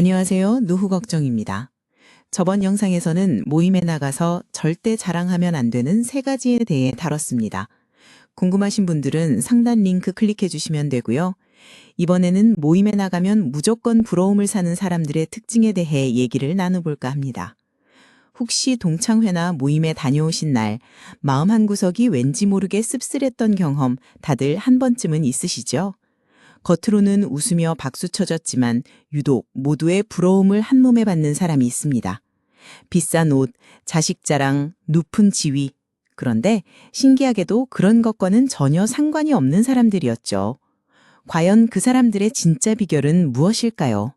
안녕하세요. 노후 걱정입니다. 저번 영상에서는 모임에 나가서 절대 자랑하면 안 되는 세 가지에 대해 다뤘습니다. 궁금하신 분들은 상단 링크 클릭해 주시면 되고요. 이번에는 모임에 나가면 무조건 부러움을 사는 사람들의 특징에 대해 얘기를 나눠볼까 합니다. 혹시 동창회나 모임에 다녀오신 날 마음 한구석이 왠지 모르게 씁쓸했던 경험 다들 한 번쯤은 있으시죠? 겉으로는 웃으며 박수 쳐줬지만 유독 모두의 부러움을 한 몸에 받는 사람이 있습니다. 비싼 옷, 자식 자랑, 높은 지위. 그런데 신기하게도 그런 것과는 전혀 상관이 없는 사람들이었죠. 과연 그 사람들의 진짜 비결은 무엇일까요?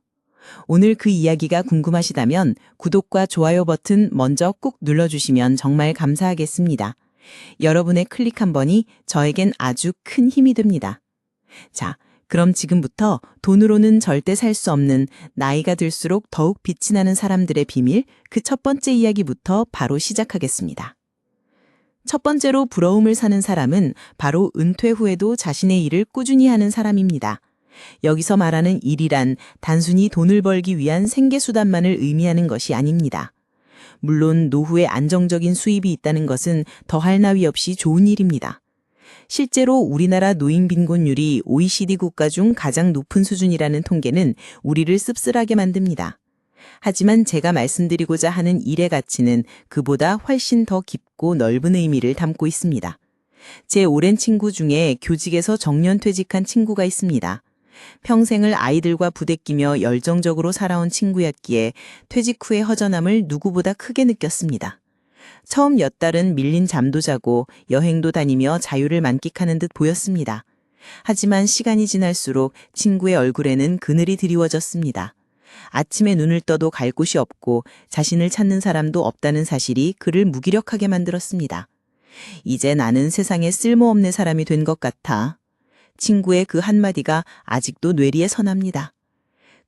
오늘 그 이야기가 궁금하시다면 구독과 좋아요 버튼 먼저 꾹 눌러주시면 정말 감사하겠습니다. 여러분의 클릭 한 번이 저에겐 아주 큰 힘이 됩니다. 자, 그럼 지금부터 돈으로는 절대 살 수 없는 나이가 들수록 더욱 빛이 나는 사람들의 비밀 그 첫 번째 이야기부터 바로 시작하겠습니다. 첫 번째로 부러움을 사는 사람은 바로 은퇴 후에도 자신의 일을 꾸준히 하는 사람입니다. 여기서 말하는 일이란 단순히 돈을 벌기 위한 생계수단만을 의미하는 것이 아닙니다. 물론 노후에 안정적인 수입이 있다는 것은 더할 나위 없이 좋은 일입니다. 실제로 우리나라 노인 빈곤율이 OECD 국가 중 가장 높은 수준이라는 통계는 우리를 씁쓸하게 만듭니다. 하지만 제가 말씀드리고자 하는 일의 가치는 그보다 훨씬 더 깊고 넓은 의미를 담고 있습니다. 제 오랜 친구 중에 교직에서 정년 퇴직한 친구가 있습니다. 평생을 아이들과 부대끼며 열정적으로 살아온 친구였기에 퇴직 후의 허전함을 누구보다 크게 느꼈습니다. 처음 몇 달은 밀린 잠도 자고 여행도 다니며 자유를 만끽하는 듯 보였습니다. 하지만 시간이 지날수록 친구의 얼굴에는 그늘이 드리워졌습니다. 아침에 눈을 떠도 갈 곳이 없고 자신을 찾는 사람도 없다는 사실이 그를 무기력하게 만들었습니다. 이제 나는 세상에 쓸모없는 사람이 된 것 같아. 친구의 그 한마디가 아직도 뇌리에 선합니다.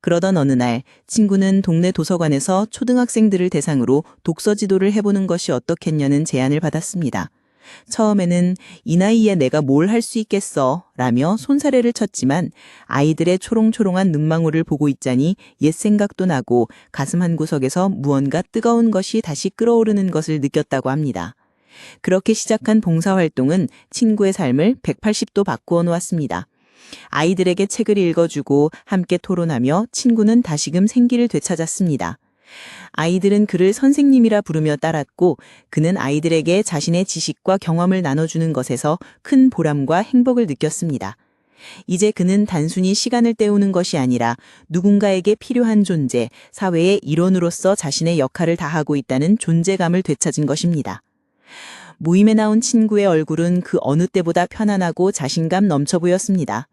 그러던 어느 날 친구는 동네 도서관에서 초등학생들을 대상으로 독서 지도를 해보는 것이 어떻겠냐는 제안을 받았습니다. 처음에는 이 나이에 내가 뭘 할 수 있겠어 라며 손사래를 쳤지만 아이들의 초롱초롱한 눈망울을 보고 있자니 옛 생각도 나고 가슴 한 구석에서 무언가 뜨거운 것이 다시 끓어오르는 것을 느꼈다고 합니다. 그렇게 시작한 봉사활동은 친구의 삶을 180도 바꾸어 놓았습니다. 아이들에게 책을 읽어주고 함께 토론하며 친구는 다시금 생기를 되찾았습니다. 아이들은 그를 선생님이라 부르며 따랐고 그는 아이들에게 자신의 지식과 경험을 나눠주는 것에서 큰 보람과 행복을 느꼈습니다. 이제 그는 단순히 시간을 때우는 것이 아니라 누군가에게 필요한 존재, 사회의 일원으로서 자신의 역할을 다하고 있다는 존재감을 되찾은 것입니다. 모임에 나온 친구의 얼굴은 그 어느 때보다 편안하고 자신감 넘쳐 보였습니다.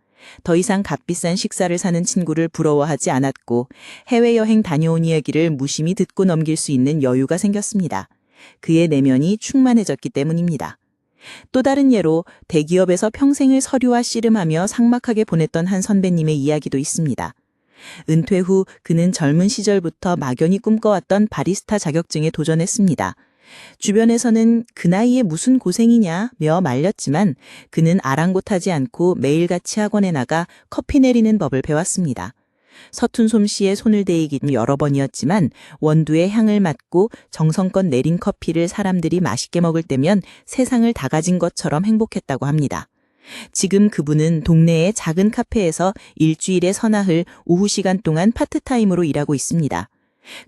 더 이상 값비싼 식사를 사는 친구를 부러워하지 않았고 해외여행 다녀온 이야기를 무심히 듣고 넘길 수 있는 여유가 생겼습니다. 그의 내면이 충만해졌기 때문입니다. 또 다른 예로 대기업에서 평생을 서류와 씨름하며 삭막하게 보냈던 한 선배님의 이야기도 있습니다. 은퇴 후 그는 젊은 시절부터 막연히 꿈꿔왔던 바리스타 자격증에 도전했습니다. 주변에서는 그 나이에 무슨 고생이냐며 말렸지만 그는 아랑곳하지 않고 매일같이 학원에 나가 커피 내리는 법을 배웠습니다. 서툰 솜씨에 손을 대이긴 여러 번이었지만 원두의 향을 맡고 정성껏 내린 커피를 사람들이 맛있게 먹을 때면 세상을 다 가진 것처럼 행복했다고 합니다. 지금 그분은 동네의 작은 카페에서 일주일에 서나흘 오후 시간 동안 파트타임으로 일하고 있습니다.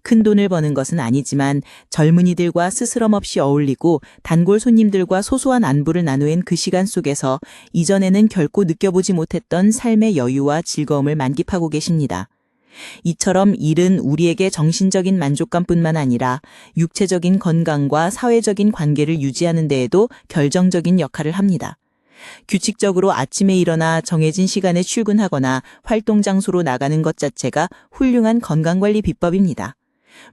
큰 돈을 버는 것은 아니지만 젊은이들과 스스럼 없이 어울리고 단골 손님들과 소소한 안부를 나누는 그 시간 속에서 이전에는 결코 느껴보지 못했던 삶의 여유와 즐거움을 만끽하고 계십니다. 이처럼 일은 우리에게 정신적인 만족감뿐만 아니라 육체적인 건강과 사회적인 관계를 유지하는 데에도 결정적인 역할을 합니다. 규칙적으로 아침에 일어나 정해진 시간에 출근하거나 활동 장소로 나가는 것 자체가 훌륭한 건강관리 비법입니다.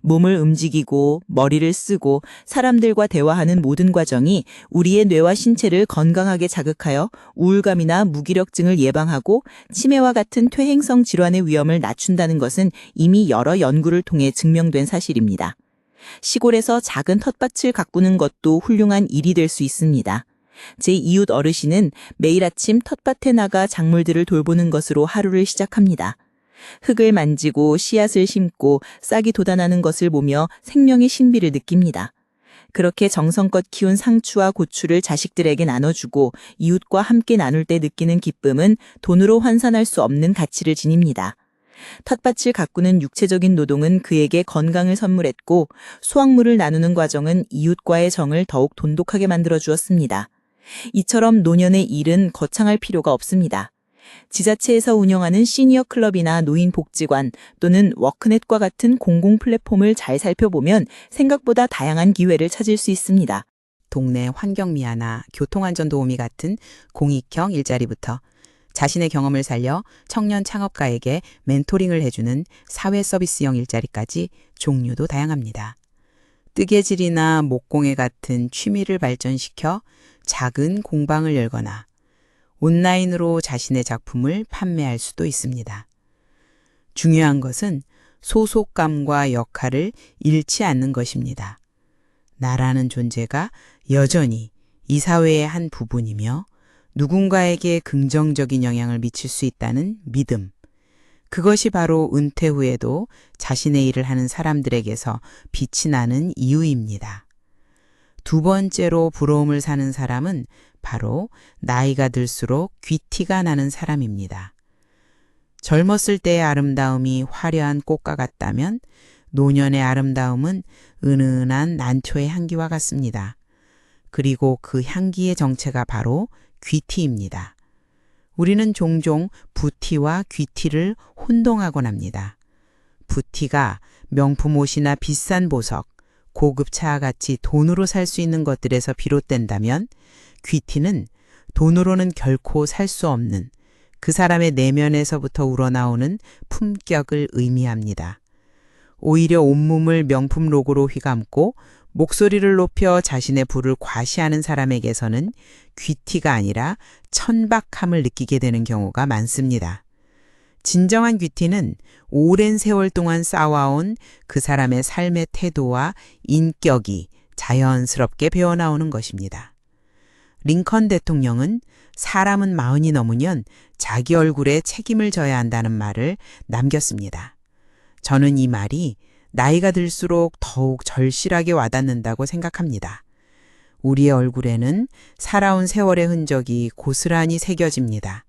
몸을 움직이고 머리를 쓰고 사람들과 대화하는 모든 과정이 우리의 뇌와 신체를 건강하게 자극하여 우울감이나 무기력증을 예방하고 치매와 같은 퇴행성 질환의 위험을 낮춘다는 것은 이미 여러 연구를 통해 증명된 사실입니다. 시골에서 작은 텃밭을 가꾸는 것도 훌륭한 일이 될 수 있습니다. 제 이웃 어르신은 매일 아침 텃밭에 나가 작물들을 돌보는 것으로 하루를 시작합니다. 흙을 만지고 씨앗을 심고 싹이 돋아나는 것을 보며 생명의 신비를 느낍니다. 그렇게 정성껏 키운 상추와 고추를 자식들에게 나눠주고 이웃과 함께 나눌 때 느끼는 기쁨은 돈으로 환산할 수 없는 가치를 지닙니다. 텃밭을 가꾸는 육체적인 노동은 그에게 건강을 선물했고 수확물을 나누는 과정은 이웃과의 정을 더욱 돈독하게 만들어 주었습니다. 이처럼 노년의 일은 거창할 필요가 없습니다. 지자체에서 운영하는 시니어 클럽이나 노인 복지관 또는 워크넷과 같은 공공 플랫폼을 잘 살펴보면 생각보다 다양한 기회를 찾을 수 있습니다. 동네 환경미화나 교통안전 도우미 같은 공익형 일자리부터 자신의 경험을 살려 청년 창업가에게 멘토링을 해주는 사회 서비스형 일자리까지 종류도 다양합니다. 뜨개질이나 목공예 같은 취미를 발전시켜 작은 공방을 열거나 온라인으로 자신의 작품을 판매할 수도 있습니다. 중요한 것은 소속감과 역할을 잃지 않는 것입니다. 나라는 존재가 여전히 이 사회의 한 부분이며 누군가에게 긍정적인 영향을 미칠 수 있다는 믿음. 그것이 바로 은퇴 후에도 자신의 일을 하는 사람들에게서 빛이 나는 이유입니다. 두 번째로 부러움을 사는 사람은 바로 나이가 들수록 귀티가 나는 사람입니다. 젊었을 때의 아름다움이 화려한 꽃과 같다면 노년의 아름다움은 은은한 난초의 향기와 같습니다. 그리고 그 향기의 정체가 바로 귀티입니다. 우리는 종종 부티와 귀티를 혼동하곤 합니다. 부티가 명품 옷이나 비싼 보석, 고급 차와 같이 돈으로 살 수 있는 것들에서 비롯된다면 귀티는 돈으로는 결코 살 수 없는 그 사람의 내면에서부터 우러나오는 품격을 의미합니다. 오히려 온몸을 명품 로고로 휘감고 목소리를 높여 자신의 부를 과시하는 사람에게서는 귀티가 아니라 천박함을 느끼게 되는 경우가 많습니다. 진정한 귀티는 오랜 세월 동안 쌓아온 그 사람의 삶의 태도와 인격이 자연스럽게 배어나오는 것입니다. 링컨 대통령은 사람은 마흔이 넘으면 자기 얼굴에 책임을 져야 한다는 말을 남겼습니다. 저는 이 말이 나이가 들수록 더욱 절실하게 와닿는다고 생각합니다. 우리의 얼굴에는 살아온 세월의 흔적이 고스란히 새겨집니다.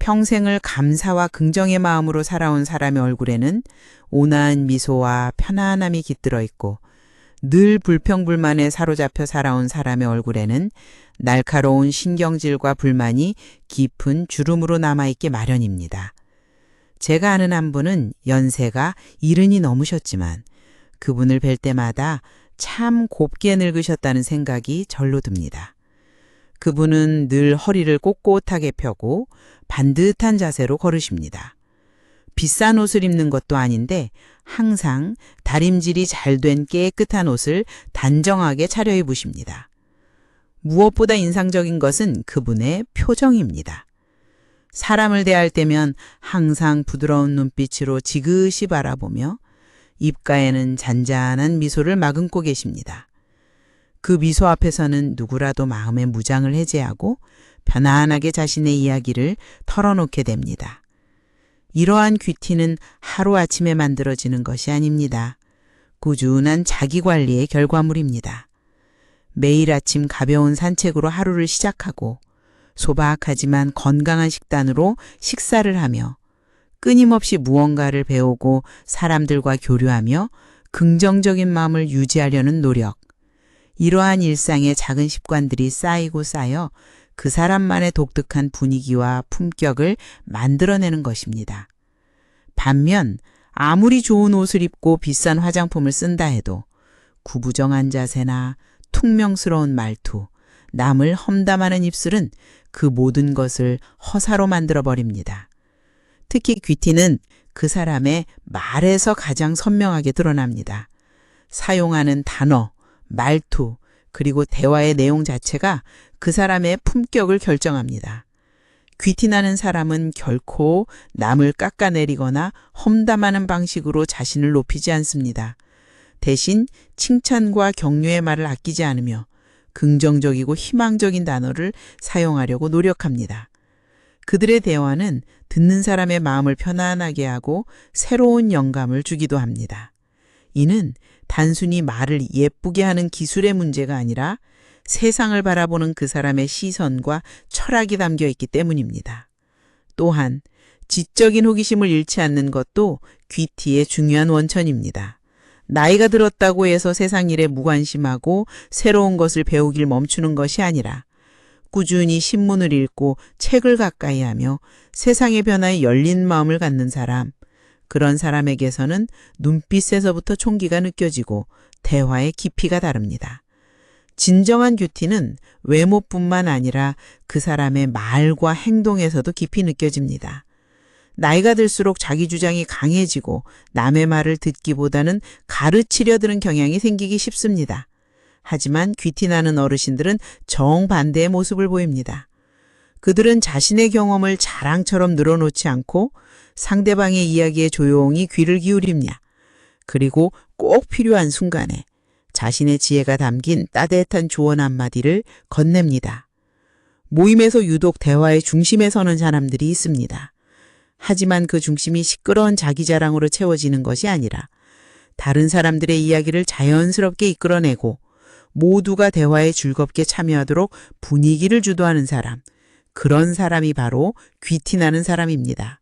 평생을 감사와 긍정의 마음으로 살아온 사람의 얼굴에는 온화한 미소와 편안함이 깃들어 있고 늘 불평불만에 사로잡혀 살아온 사람의 얼굴에는 날카로운 신경질과 불만이 깊은 주름으로 남아있기 마련입니다. 제가 아는 한 분은 연세가 이른이 넘으셨지만 그분을 뵐 때마다 참 곱게 늙으셨다는 생각이 절로 듭니다. 그분은 늘 허리를 꼿꼿하게 펴고 반듯한 자세로 걸으십니다. 비싼 옷을 입는 것도 아닌데 항상 다림질이 잘 된 깨끗한 옷을 단정하게 차려 입으십니다. 무엇보다 인상적인 것은 그분의 표정입니다. 사람을 대할 때면 항상 부드러운 눈빛으로 지그시 바라보며 입가에는 잔잔한 미소를 마금고 계십니다. 그 미소 앞에서는 누구라도 마음의 무장을 해제하고 편안하게 자신의 이야기를 털어놓게 됩니다. 이러한 귀티는 하루아침에 만들어지는 것이 아닙니다. 꾸준한 자기관리의 결과물입니다. 매일 아침 가벼운 산책으로 하루를 시작하고 소박하지만 건강한 식단으로 식사를 하며 끊임없이 무언가를 배우고 사람들과 교류하며 긍정적인 마음을 유지하려는 노력. 이러한 일상의 작은 습관들이 쌓이고 쌓여 그 사람만의 독특한 분위기와 품격을 만들어내는 것입니다. 반면 아무리 좋은 옷을 입고 비싼 화장품을 쓴다 해도 구부정한 자세나 퉁명스러운 말투, 남을 험담하는 입술은 그 모든 것을 허사로 만들어 버립니다. 특히 귀티는 그 사람의 말에서 가장 선명하게 드러납니다. 사용하는 단어, 말투, 그리고 대화의 내용 자체가 그 사람의 품격을 결정합니다. 귀티나는 사람은 결코 남을 깎아내리거나 험담하는 방식으로 자신을 높이지 않습니다. 대신 칭찬과 격려의 말을 아끼지 않으며 긍정적이고 희망적인 단어를 사용하려고 노력합니다. 그들의 대화는 듣는 사람의 마음을 편안하게 하고 새로운 영감을 주기도 합니다. 이는 단순히 말을 예쁘게 하는 기술의 문제가 아니라 세상을 바라보는 그 사람의 시선과 철학이 담겨 있기 때문입니다. 또한 지적인 호기심을 잃지 않는 것도 귀티의 중요한 원천입니다. 나이가 들었다고 해서 세상 일에 무관심하고 새로운 것을 배우길 멈추는 것이 아니라 꾸준히 신문을 읽고 책을 가까이 하며 세상의 변화에 열린 마음을 갖는 사람, 그런 사람에게서는 눈빛에서부터 총기가 느껴지고 대화의 깊이가 다릅니다. 진정한 큐티는 외모뿐만 아니라 그 사람의 말과 행동에서도 깊이 느껴집니다. 나이가 들수록 자기 주장이 강해지고 남의 말을 듣기보다는 가르치려 드는 경향이 생기기 쉽습니다. 하지만 귀티나는 어르신들은 정반대의 모습을 보입니다. 그들은 자신의 경험을 자랑처럼 늘어놓지 않고 상대방의 이야기에 조용히 귀를 기울입니다. 그리고 꼭 필요한 순간에 자신의 지혜가 담긴 따뜻한 조언 한마디를 건넵니다. 모임에서 유독 대화의 중심에 서는 사람들이 있습니다. 하지만 그 중심이 시끄러운 자기 자랑으로 채워지는 것이 아니라 다른 사람들의 이야기를 자연스럽게 이끌어내고 모두가 대화에 즐겁게 참여하도록 분위기를 주도하는 사람. 그런 사람이 바로 귀티나는 사람입니다.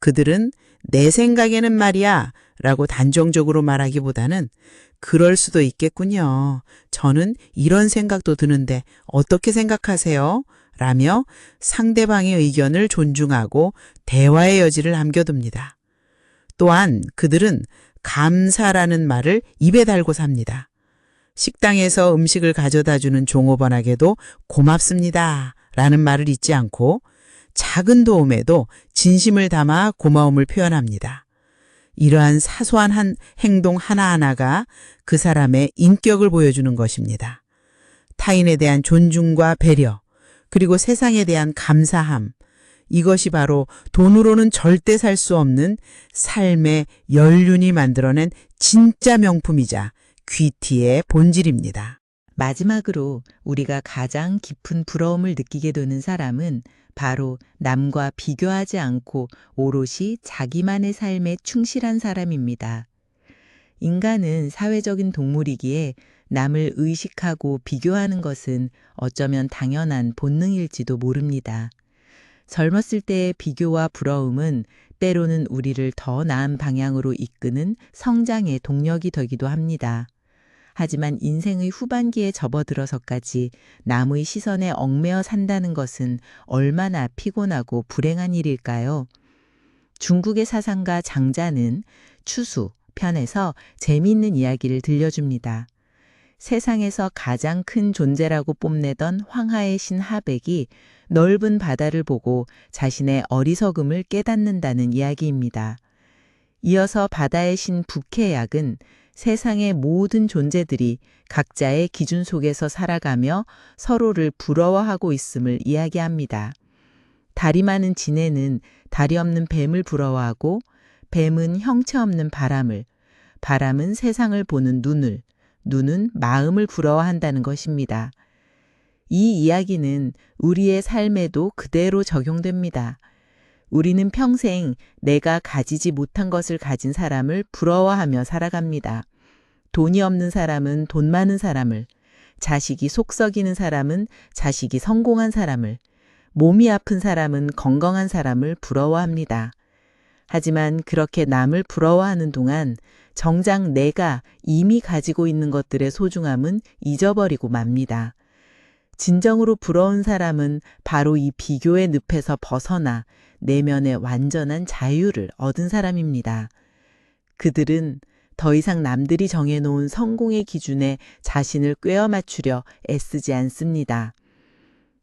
그들은 내 생각에는 말이야 라고 단정적으로 말하기보다는 그럴 수도 있겠군요. 저는 이런 생각도 드는데 어떻게 생각하세요? 라며 상대방의 의견을 존중하고 대화의 여지를 남겨둡니다. 또한 그들은 감사라는 말을 입에 달고 삽니다. 식당에서 음식을 가져다 주는 종업원에게도 고맙습니다. 라는 말을 잊지 않고 작은 도움에도 진심을 담아 고마움을 표현합니다. 이러한 사소한 한 행동 하나하나가 그 사람의 인격을 보여주는 것입니다. 타인에 대한 존중과 배려, 그리고 세상에 대한 감사함. 이것이 바로 돈으로는 절대 살 수 없는 삶의 연륜이 만들어낸 진짜 명품이자 귀티의 본질입니다. 마지막으로 우리가 가장 깊은 부러움을 느끼게 되는 사람은 바로 남과 비교하지 않고 오롯이 자기만의 삶에 충실한 사람입니다. 인간은 사회적인 동물이기에 남을 의식하고 비교하는 것은 어쩌면 당연한 본능일지도 모릅니다. 젊었을 때의 비교와 부러움은 때로는 우리를 더 나은 방향으로 이끄는 성장의 동력이 되기도 합니다. 하지만 인생의 후반기에 접어들어서까지 남의 시선에 얽매여 산다는 것은 얼마나 피곤하고 불행한 일일까요? 중국의 사상가 장자는 추수 편에서 재미있는 이야기를 들려줍니다. 세상에서 가장 큰 존재라고 뽐내던 황하의 신 하백이 넓은 바다를 보고 자신의 어리석음을 깨닫는다는 이야기입니다. 이어서 바다의 신 북해약은 세상의 모든 존재들이 각자의 기준 속에서 살아가며 서로를 부러워하고 있음을 이야기합니다. 다리 많은 지네는 다리 없는 뱀을 부러워하고 뱀은 형체 없는 바람을, 바람은 세상을 보는 눈을, 눈은 마음을 부러워한다는 것입니다. 이 이야기는 우리의 삶에도 그대로 적용됩니다. 우리는 평생 내가 가지지 못한 것을 가진 사람을 부러워하며 살아갑니다. 돈이 없는 사람은 돈 많은 사람을, 자식이 속 썩이는 사람은 자식이 성공한 사람을, 몸이 아픈 사람은 건강한 사람을 부러워합니다. 하지만 그렇게 남을 부러워하는 동안 정작 내가 이미 가지고 있는 것들의 소중함은 잊어버리고 맙니다. 진정으로 부러운 사람은 바로 이 비교의 늪에서 벗어나 내면의 완전한 자유를 얻은 사람입니다. 그들은 더 이상 남들이 정해놓은 성공의 기준에 자신을 꿰어 맞추려 애쓰지 않습니다.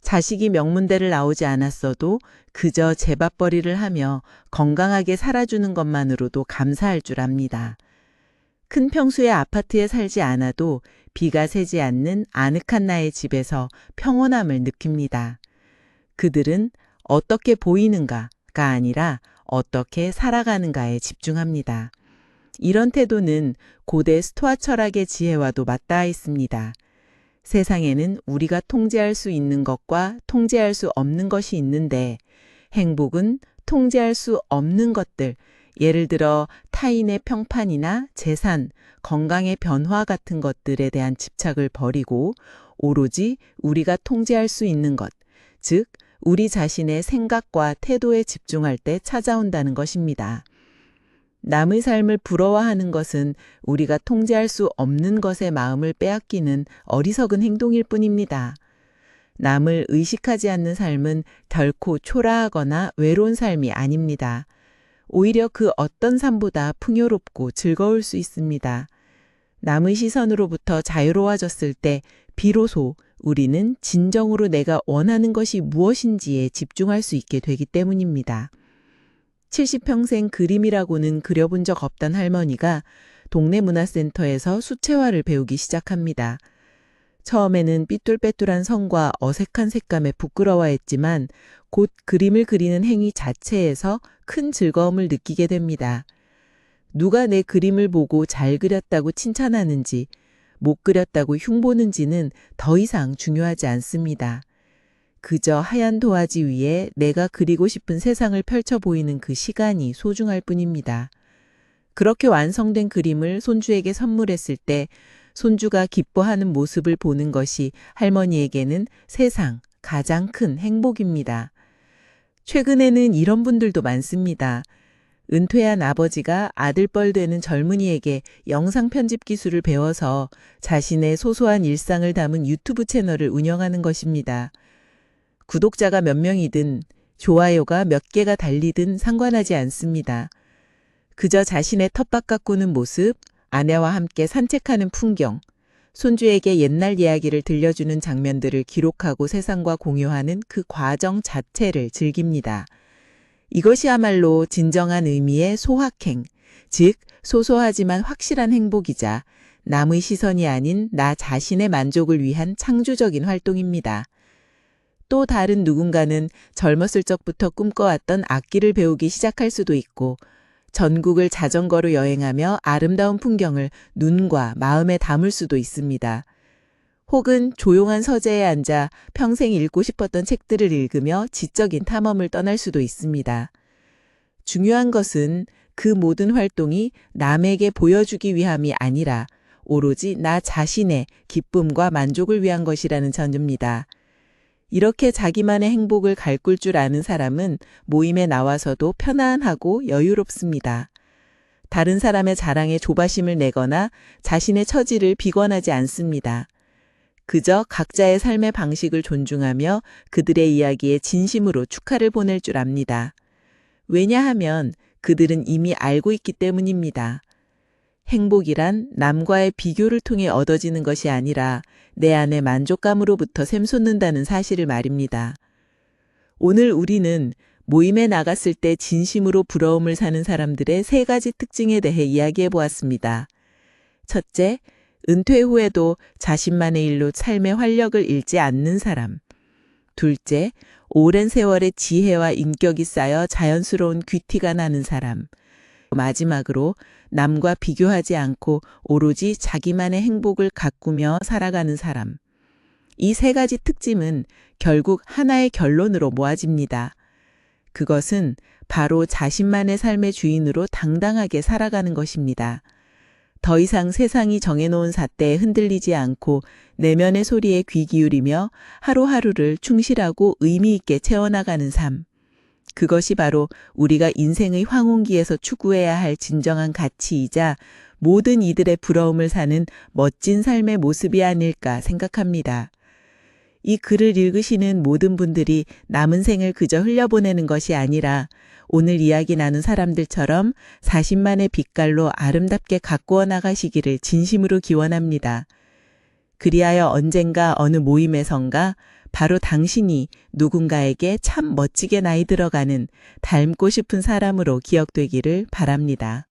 자식이 명문대를 나오지 않았어도 그저 제밥벌이를 하며 건강하게 살아주는 것만으로도 감사할 줄 압니다. 큰 평수의 아파트에 살지 않아도 비가 새지 않는 아늑한 나의 집에서 평온함을 느낍니다. 그들은 어떻게 보이는가가 아니라 어떻게 살아가는가에 집중합니다. 이런 태도는 고대 스토아 철학의 지혜와도 맞닿아 있습니다. 세상에는 우리가 통제할 수 있는 것과 통제할 수 없는 것이 있는데 행복은 통제할 수 없는 것들, 예를 들어 타인의 평판이나 재산, 건강의 변화 같은 것들에 대한 집착을 버리고 오로지 우리가 통제할 수 있는 것, 즉, 우리 자신의 생각과 태도에 집중할 때 찾아온다는 것입니다. 남의 삶을 부러워하는 것은 우리가 통제할 수 없는 것에 마음을 빼앗기는 어리석은 행동일 뿐입니다. 남을 의식하지 않는 삶은 결코 초라하거나 외로운 삶이 아닙니다. 오히려 그 어떤 삶보다 풍요롭고 즐거울 수 있습니다. 남의 시선으로부터 자유로워졌을 때 비로소 우리는 진정으로 내가 원하는 것이 무엇인지에 집중할 수 있게 되기 때문입니다. 70평생 그림이라고는 그려본 적 없던 할머니가 동네 문화센터에서 수채화를 배우기 시작합니다. 처음에는 삐뚤빼뚤한 성과 어색한 색감에 부끄러워했지만 곧 그림을 그리는 행위 자체에서 큰 즐거움을 느끼게 됩니다. 누가 내 그림을 보고 잘 그렸다고 칭찬하는지, 못 그렸다고 흉보는지는 더 이상 중요하지 않습니다. 그저 하얀 도화지 위에 내가 그리고 싶은 세상을 펼쳐 보이는 그 시간이 소중할 뿐입니다. 그렇게 완성된 그림을 손주에게 선물했을 때 손주가 기뻐하는 모습을 보는 것이 할머니에게는 세상 가장 큰 행복입니다. 최근에는 이런 분들도 많습니다. 은퇴한 아버지가 아들뻘 되는 젊은이에게 영상 편집 기술을 배워서 자신의 소소한 일상을 담은 유튜브 채널을 운영하는 것입니다. 구독자가 몇 명이든 좋아요가 몇 개가 달리든 상관하지 않습니다. 그저 자신의 텃밭 가꾸는 모습, 아내와 함께 산책하는 풍경, 손주에게 옛날 이야기를 들려주는 장면들을 기록하고 세상과 공유하는 그 과정 자체를 즐깁니다. 이것이야말로 진정한 의미의 소확행, 즉 소소하지만 확실한 행복이자 남의 시선이 아닌 나 자신의 만족을 위한 창조적인 활동입니다. 또 다른 누군가는 젊었을 적부터 꿈꿔왔던 악기를 배우기 시작할 수도 있고 전국을 자전거로 여행하며 아름다운 풍경을 눈과 마음에 담을 수도 있습니다. 혹은 조용한 서재에 앉아 평생 읽고 싶었던 책들을 읽으며 지적인 탐험을 떠날 수도 있습니다. 중요한 것은 그 모든 활동이 남에게 보여주기 위함이 아니라 오로지 나 자신의 기쁨과 만족을 위한 것이라는 점입니다. 이렇게 자기만의 행복을 가꿀 줄 아는 사람은 모임에 나와서도 편안하고 여유롭습니다. 다른 사람의 자랑에 조바심을 내거나 자신의 처지를 비관하지 않습니다. 그저 각자의 삶의 방식을 존중하며 그들의 이야기에 진심으로 축하를 보낼 줄 압니다. 왜냐하면 그들은 이미 알고 있기 때문입니다. 행복이란 남과의 비교를 통해 얻어지는 것이 아니라 내 안의 만족감으로부터 샘솟는다는 사실을 말입니다. 오늘 우리는 모임에 나갔을 때 진심으로 부러움을 사는 사람들의 세 가지 특징에 대해 이야기해 보았습니다. 첫째, 은퇴 후에도 자신만의 일로 삶의 활력을 잃지 않는 사람. 둘째, 오랜 세월의 지혜와 인격이 쌓여 자연스러운 귀티가 나는 사람. 마지막으로 남과 비교하지 않고 오로지 자기만의 행복을 가꾸며 살아가는 사람. 이 세 가지 특징은 결국 하나의 결론으로 모아집니다. 그것은 바로 자신만의 삶의 주인으로 당당하게 살아가는 것입니다. 더 이상 세상이 정해놓은 잣대에 흔들리지 않고 내면의 소리에 귀 기울이며 하루하루를 충실하고 의미 있게 채워나가는 삶. 그것이 바로 우리가 인생의 황혼기에서 추구해야 할 진정한 가치이자 모든 이들의 부러움을 사는 멋진 삶의 모습이 아닐까 생각합니다. 이 글을 읽으시는 모든 분들이 남은 생을 그저 흘려보내는 것이 아니라 오늘 이야기 나눈 사람들처럼 40만의 빛깔로 아름답게 가꾸어 나가시기를 진심으로 기원합니다. 그리하여 언젠가 어느 모임에선가 바로 당신이 누군가에게 참 멋지게 나이 들어가는 닮고 싶은 사람으로 기억되기를 바랍니다.